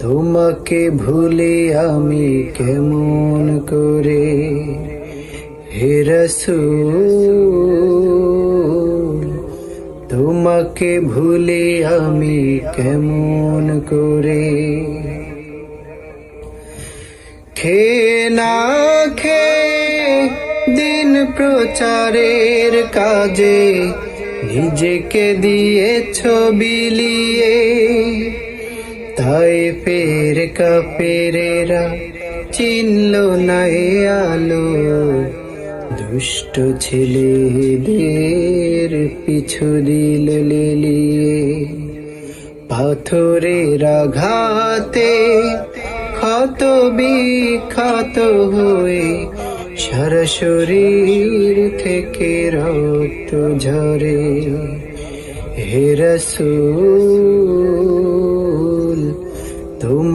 তোমাকে ভুলে আমি কেমন করে? হে রসূল, তোমাকে ভুলে আমি কেমন করে? খে না খে দিন প্রচারের কাজে নিজেকে দিয়েছ বিলিয়ে তাই ফের কাপেরেরা। চিনল না এ আলো। দুষ্ট ছেলেদের পিছু দিল লেলিয়ে। পাথরের আঘাতে ক্ষত বিক্ষত হয়ে সারা শরীর থেকে রক্ত ঝরে। হে রসূল